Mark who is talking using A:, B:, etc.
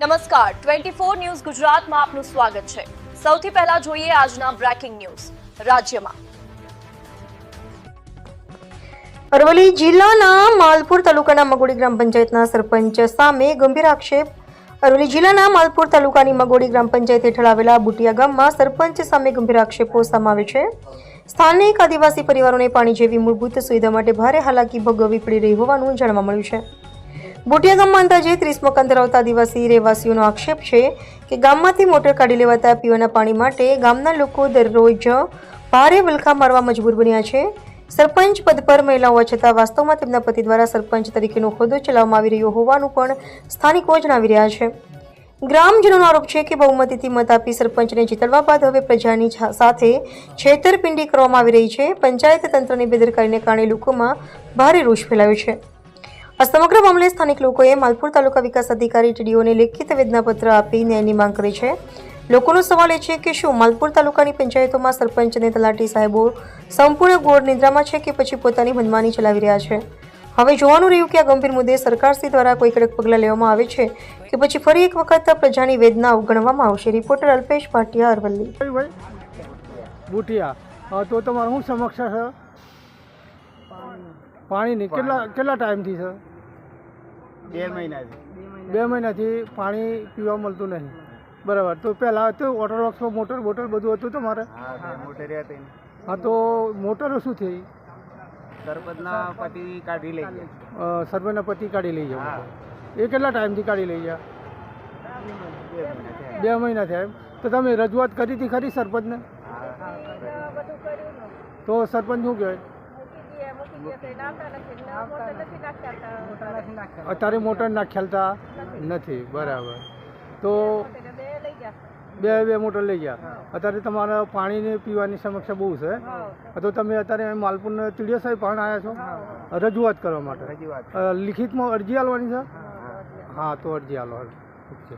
A: નમસ્કાર. Twenty four news ગુજરાતમાં આપનું સ્વાગત છે. સૌથી પહેલા જોઈએ આજના બ્રેકિંગ ન્યૂઝ. રાજ્યમાં.
B: અરવલ્લી જિલ્લાના માલપુર તાલુકાના મગોડી ગ્રામ પંચાયતના સરપંચ સામે ગંભીર આક્ષેપ. અરવલ્લી જિલ્લાના માલપુર તાલુકાની મગોડી ગ્રામ પંચાયત હેઠળ આવેલા બુટિયા ગામમાં સરપંચ સામે ગંભીર આક્ષેપો સમાવે છે. સ્થાનિક આદિવાસી પરિવારોને પાણી જેવી મૂળભૂત સુવિધા માટે ભારે હાલાકી ભોગવવી પડી રહી હોવાનું જાણવા મળ્યું છે. બોટિયા ગામમાં અંદાજે ત્રીસ મકાન ધરાવતા આદિવાસી રહેવાસીઓનો આક્ષેપ છે કે ગામમાંથી મોટર કાઢી લેવાતા પીવાના પાણી માટે ગામના લોકો દરરોજ ભારે વલખા મારવા મજબૂર બન્યા છે. સરપંચ પદ પર મહિલા હોવા છતાં વાસ્તવમાં તેમના પતિ દ્વારા સરપંચ તરીકેનો હોદ્દો ચલાવવામાં આવી રહ્યો હોવાનું પણ સ્થાનિકો જણાવી રહ્યા છે. ગ્રામજનોનો આરોપ છે કે બહુમતીથી મત આપી સરપંચને જીતડવા બાદ હવે પ્રજાની સાથે છેતરપિંડી કરવામાં આવી રહી છે. પંચાયત તંત્રની બેદરકારીને કારણે લોકોમાં ભારે રોષ ફેલાયો છે. આ સમગ્ર મામલે સ્થાનિક લોકોએ માલપુર તાલુકા વિકાસ અધિકારી ટીડીઓને લેખિત વેદનાપત્ર આપી ન્યાયની માંગ કરી છે. લોકોનો સવાલ એ છે કે શું માલપુર તાલુકાની પંચાયતોમાં સરપંચ અને તલાટી સાહેબો સંપૂર્ણ ગોળ નિદ્રામાં છે કે પછી પોતાની મનમાની ચલાવી રહ્યા છે? હવે જોવાનું રહ્યું કે આ ગંભીર મુદ્દે સરકારશ્રી દ્વારા કોઈ કડક પગલાં લેવામાં આવે છે કે પછી ફરી એક વખત પ્રજાની વેદના અવગણવામાં આવશે. રિપોર્ટર અલ્પેશ ભાટિયા, અરવલ્લી.
C: બુટિયા. તો તમારું શું સમક્ષ છે? પાણીની. કેટલા કેટલા ટાઈમથી છે?
D: બે મહિનાથી.
C: બે મહિનાથી. પાણી પીવા મળતું નહીં. બરાબર. તો પહેલાં તો વોટર વર્ક્સમાં મોટર બોટર બધું હતું તમારે
D: હા
C: તો મોટરો શું થઈ?
D: સરપંચના પતિ કાઢી લઈ ગયા.
C: સરપંચના પતિ કાઢી લઈ
D: હા.
C: એ કેટલા ટાઈમથી કાઢી લઈ ગયા?
D: બે મહિના થયા.
C: તો તમે રજૂઆત કરી હતી ખરી સરપંચને તો સરપંચ શું કહે અત્યારે મોટર નાખ્યાલતા નથી બરાબર. તો બે બે મોટર લઈ ગયા. અત્યારે તમારે પાણીની પીવાની સમસ્યા બહુ છે. તો તમે અત્યારે માલપુરને તીડિયા સાહેબ પણ આવ્યા છો? રજૂઆત કરવા માટે.
D: રજૂઆત.
C: લિખિતમાં અરજી આલવાની છે? હા. તો અરજી આલો ઓકે.